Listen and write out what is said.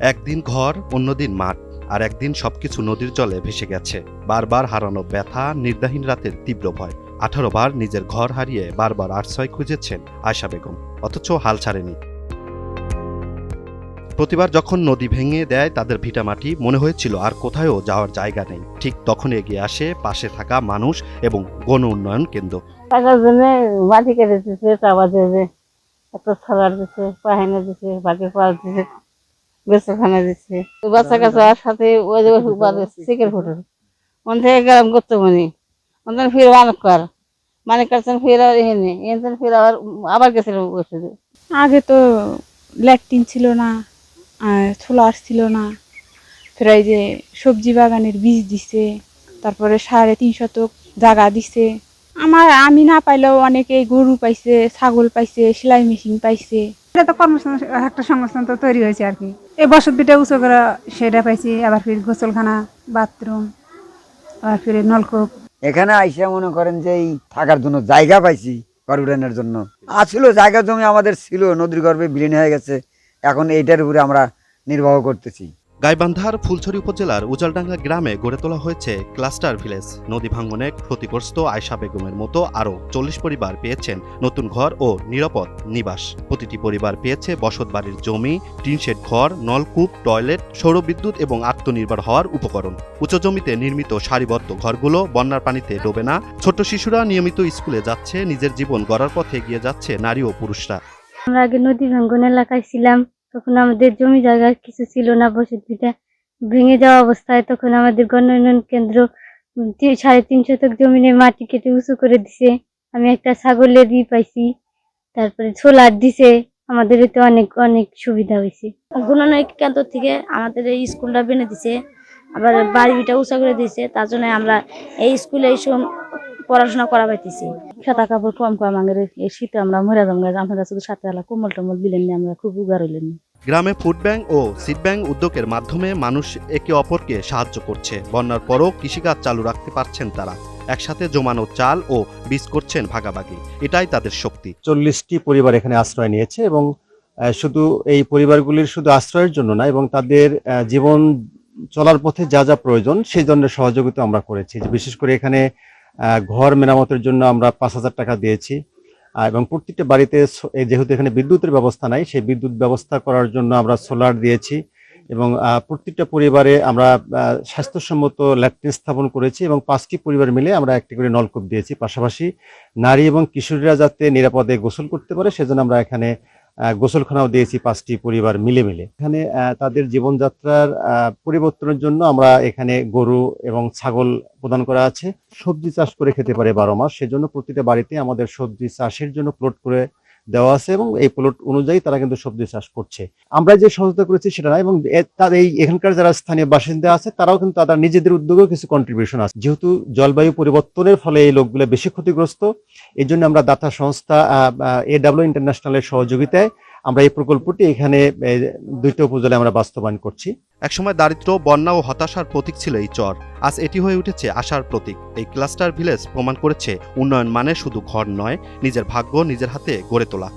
একদিন ঘর, অন্যদিন মাঠ, আর একদিন সবকিছু নদীর জলে ভেসে গেছে। বারবার হারানো ব্যথা, নির্দাহীন রাতের তীব্র ভয়। আঠারো বার নিজের ঘর হারিয়ে বারবার আশ্রয় খুঁজেছেন আয়শা বেগম, অথচ হাল ছাড়েনি। প্রতিবার যখন নদী ভেঙে দেয় তাদের ভিটামাটি মনে হয়েছিল আর কোথায়ও যাওয়ার জায়গা নেই। ঠিক তখন এগিয়ে আসে পাশে থাকা মানুষ এবং গণ উন্নয়ন কেন্দ্র। টাকার জন্য মাটি কেটে দিচ্ছে একটা সালার দিচ্ছে পাহানা দিচ্ছে বাকি পাল দিচ্ছে বেচখানা দিচ্ছে। বাচ্চা কাছে আর সাথে ওই যে চিকেন ফুটোর মন থেকে গেলাম করতে মনি মন ফিরে মানক কর মানে করছেন ফিরে আবার এখানে এখানে ফিরে আবার আবার গেছিল বসে। আগে তো ল্যাট্রিন ছিল না আর সোলার ছিল না। প্রায় যে সবজি বাগানের বীজ দিছে তারপরে সাড়ে তিন শতক জায়গা দিছে। আমার আমি না পাইলেও অনেকে গরু পাইছে ছাগল পাইছে সেলাই মেশিন পাইছে। এটা তো কর্মসংস্থান একটা সংস্থান তো তৈরি হয়েছে আর কি। এই বসত বিটা উঁচু করে সেটা পাইছি, আবার ফির গোসলখানা, বাথরুম, আবার ফিরে নলকূপ। এখানে আইসা মনে করেন যে এই থাকার জন্য জায়গা পাইছি ঘর উড়ানোর জন্য। আসল, জায়গা জমি আমাদের ছিল, নদীর গর্ভে বিলীন হয়ে গেছে। এখন এইটার উপরে আমরা নির্বাহ করতেছি। গাইবান্ধার ফুলছড়ি উপজেলার উজালডাঙ্গা গ্রামে গড়ে তোলা হয়েছে ক্লাস্টার ভিলেজ। নদী ভাঙ্গনে ক্ষতিগ্রস্ত আয়শা বেগমের মতো আরও চল্লিশ পরিবার পেয়েছেন নতুন ঘর ও নিরাপদ নিবাস। প্রতিটি পরিবার পেয়েছে বসত বাড়ির জমি, টিনশেড ঘর, নলকূপ, টয়লেট, সৌরবিদ্যুৎ এবং আত্মনির্ভর হওয়ার উপকরণ। উঁচু জমিতে নির্মিত সারিবদ্ধ ঘরগুলো বন্যার পানিতে ডোবে না। ছোট শিশুরা নিয়মিত স্কুলে যাচ্ছে, নিজের জীবন গড়ার পথে এগিয়ে যাচ্ছে নারী ও পুরুষরা। আমরা আগে নদী ভাঙ্গন এলাকায় ছিলাম। তখন আমাদের জমি জায়গা কিছু ছিল না বসত ভিটা ভেঙে যাওয়া অবস্থায় তখন আমাদের গণ উন্নয়ন কেন্দ্র সাড়ে তিন শতক জমিনে মাটি কেটে উঁচু করে দিছে। আমি একটা ছাগলের ই পাইছি তারপরে সোলার দিছে। আমাদের এতে অনেক অনেক সুবিধা হয়েছে। গুণনয় কেন্দ্র থেকে আমাদের এই স্কুলটা বেনে দিছে আবার বাড়িটা উঁচা করে দিছে তার জন্য আমরা এই স্কুলে এই সব পড়াশোনা করা পাইতেছি। সাদা কাপড় কম কম আমাদের এই শীতে আমরা মরে যাব আপনারা শুধু সাথে আলা কোমল টমল দিলেন আমরা খুব উগার হইলেন গ্রামে ফুড ব্যাংক ও সিড ব্যাংক উদ্যোগের মাধ্যমে মানুষ একে অপরকে সাহায্য করছে। বন্যার পরও কৃষিকাজ চালু রাখতে পারছেন তারা। একসাথে জমানো চাল ও বীজ করছেন ভাগাভাগি। এটাই তাদের শক্তি। চল্লিশটি পরিবার এখানে আশ্রয় নিয়েছে এবং শুধু এই পরিবারগুলির শুধু আশ্রয়ের জন্য না, এবং তাদের জীবন চলার পথে যা যা প্রয়োজন, সেই ধরনের সহযোগিতা আমরা করেছি। বিশেষ করে এখানে ঘর মেরামতের জন্য আমরা পাঁচ হাজার টাকা দিয়েছি। এবং প্রত্যেকটা বাড়িতে যেহেতু এখানে বিদ্যুতের ব্যবস্থা নাই, সেই বিদ্যুৎ ব্যবস্থা করার জন্য আমরা সোলার দিয়েছি এবং প্রত্যেকটা পরিবারে আমরা স্বাস্থ্যসম্মত ল্যাট্রিন স্থাপন করেছি এবং পাঁচটি পরিবার মিলে আমরা একটি করে নলকূপ দিয়েছি। পাশাপাশি নারী এবং কিশোরীরা যাতে নিরাপদে গোসল করতে পারে, সেজন্য আমরা এখানে গোসলখানাও দিয়েছি পাঁচটি পরিবার মিলে মিলে এখানে তাদের জীবনযাত্রার পরিবর্তনের জন্য আমরা এখানে গরু এবং ছাগল প্রদান করা আছে। সবজি চাষ করে খেতে পারে বারো মাস। সেজন্য প্রতিটা বাড়িতে আমাদের সবজি চাষের জন্য প্লট করে দেওয়া আছে এবং এই প্লট অনুযায়ী তারা কিন্তু সবজি চাষ করছে। আমরা যে সহযোগিতা করেছি সেটা না এবং তার এই এখানকার যারা স্থানীয় বাসিন্দা আছে, তারাও কিন্তু তাদের নিজেদের উদ্যোগেও কিছু কন্ট্রিবিউশন আছে। যেহেতু জলবায়ু পরিবর্তনের ফলে এই লোকগুলো বেশি ক্ষতিগ্রস্ত এই জন্য আমরা দাতা সংস্থা এ ডাব্লিউ ইন্টারন্যাশনালের সহযোগিতায় আমরা এই প্রকল্পটি এখানে দুইটা উপজেলায় আমরা বাস্তবায়ন করছি। একসময় দারিদ্র বন্যা ও হতাশার প্রতীক ছিল এই চর। আজ এটি হয়ে উঠেছে আশার প্রতীক। এই ক্লাস্টার ভিলেজ প্রমাণ করেছে, উন্নয়ন মানে শুধু ঘর নয়, নিজের ভাগ্য নিজের হাতে গড়ে তোলা।